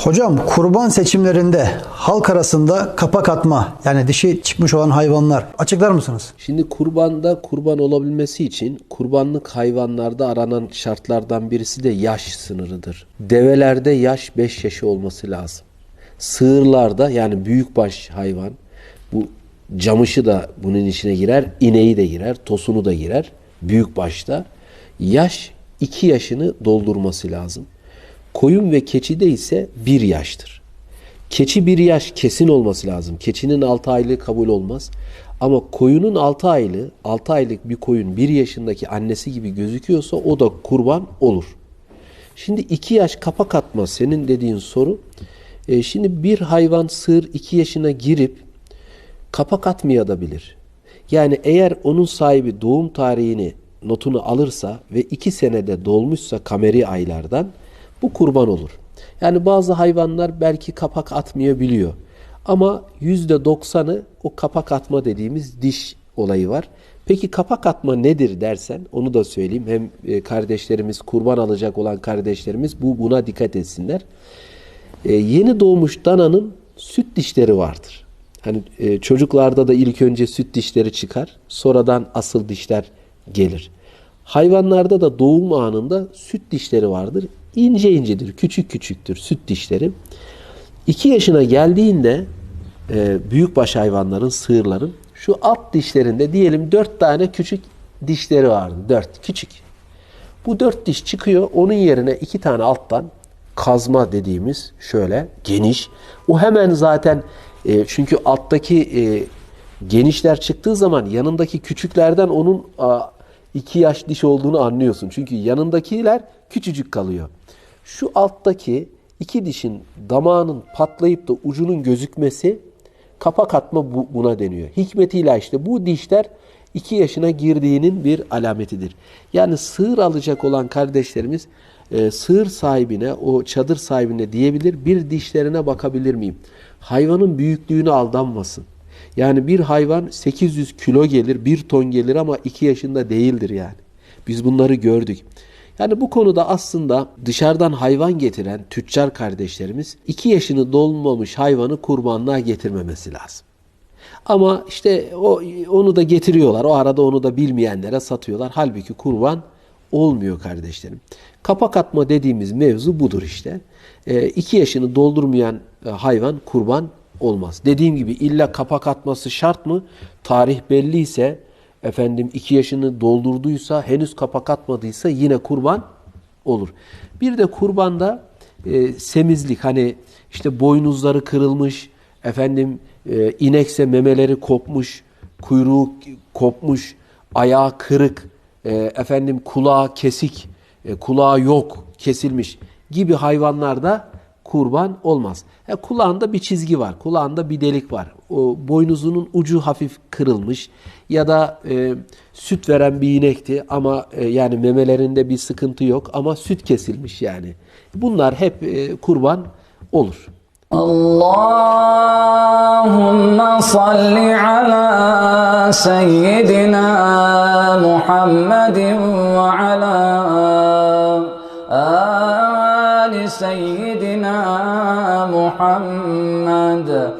Hocam kurban seçimlerinde halk arasında kapak atma yani dişi çıkmış olan hayvanlar açıklar mısınız? Şimdi kurbanda kurban olabilmesi için kurbanlık hayvanlarda aranan şartlardan birisi de yaş sınırıdır. Develerde yaş 5 yaşı olması lazım. Sığırlarda yani büyükbaş hayvan bu camışı da bunun içine girer, ineği de girer, tosunu da girer büyükbaşta. Yaş 2 yaşını doldurması lazım. Koyun ve keçide ise 1 yaştır. Keçi bir yaş kesin olması lazım. Keçinin 6 aylığı kabul olmaz. Ama koyunun 6 aylığı, 6 aylık bir koyun 1 yaşındaki annesi gibi gözüküyorsa o da kurban olur. Şimdi 2 yaş kapak atma senin dediğin soru. E, şimdi bir hayvan sığır 2 yaşına girip kapak atmayabilir. Yani eğer onun sahibi doğum tarihini notunu alırsa ve 2 senede dolmuşsa kameri aylardan bu kurban olur. Yani bazı hayvanlar belki kapak atmayabiliyor. Ama %90'ı o kapak atma dediğimiz diş olayı var. Peki kapak atma nedir dersen onu da söyleyeyim. Hem e, kardeşlerimiz kurban alacak olan kardeşlerimiz bu buna dikkat etsinler. E, yeni doğmuş dananın süt dişleri vardır. Hani e, çocuklarda da ilk önce süt dişleri çıkar, sonradan asıl dişler gelir. Hayvanlarda da doğum anında süt dişleri vardır. İnce incedir, küçük küçüktür süt dişleri. 2 yaşına geldiğinde e, büyükbaş hayvanların, sığırların şu alt dişlerinde diyelim 4 tane küçük dişleri vardı. 4 küçük. Bu 4 diş çıkıyor. Onun yerine 2 tane alttan kazma dediğimiz şöyle geniş. O hemen zaten e, çünkü alttaki e, genişler çıktığı zaman yanındaki küçüklerden onun a, 2 yaş diş olduğunu anlıyorsun. Çünkü yanındakiler küçücük kalıyor. Şu alttaki iki dişin damağının patlayıp da ucunun gözükmesi kapak atma bu- buna deniyor. Hikmetiyle işte bu dişler 2 yaşına girdiğinin bir alametidir. Yani sığır alacak olan kardeşlerimiz e, sığır sahibine, o çadır sahibine diyebilir bir dişlerine bakabilir miyim? Hayvanın büyüklüğüne aldanmasın. Yani bir hayvan 800 kilo gelir, 1 ton gelir ama 2 yaşında değildir yani. Biz bunları gördük. Yani bu konuda aslında dışarıdan hayvan getiren tüccar kardeşlerimiz 2 yaşını dolmamış hayvanı kurbanlığa getirmemesi lazım. Ama işte o onu da getiriyorlar. O arada onu da bilmeyenlere satıyorlar. Halbuki kurban olmuyor kardeşlerim. Kapak atma dediğimiz mevzu budur işte. 2 yaşını doldurmayan e, hayvan kurban olmaz. Dediğim gibi illa kapak atması şart mı? Tarih belliyse efendim 2 yaşını doldurduysa henüz kapak atmadıysa yine kurban olur. Bir de kurbanda e, semizlik hani işte boynuzları kırılmış efendim e, inekse memeleri kopmuş kuyruğu kopmuş ayağı kırık e, efendim kulağı kesik e, kulağı yok kesilmiş gibi hayvanlarda kurban olmaz. E, kulağında bir çizgi var, kulağında bir delik var. O boynuzunun ucu hafif kırılmış ya da e, süt veren bir inekti ama e, yani memelerinde bir sıkıntı yok ama süt kesilmiş yani. Bunlar hep e, kurban olur. Allahümme salli ala seyyidina Muhammedin ve ala سيدنا محمد.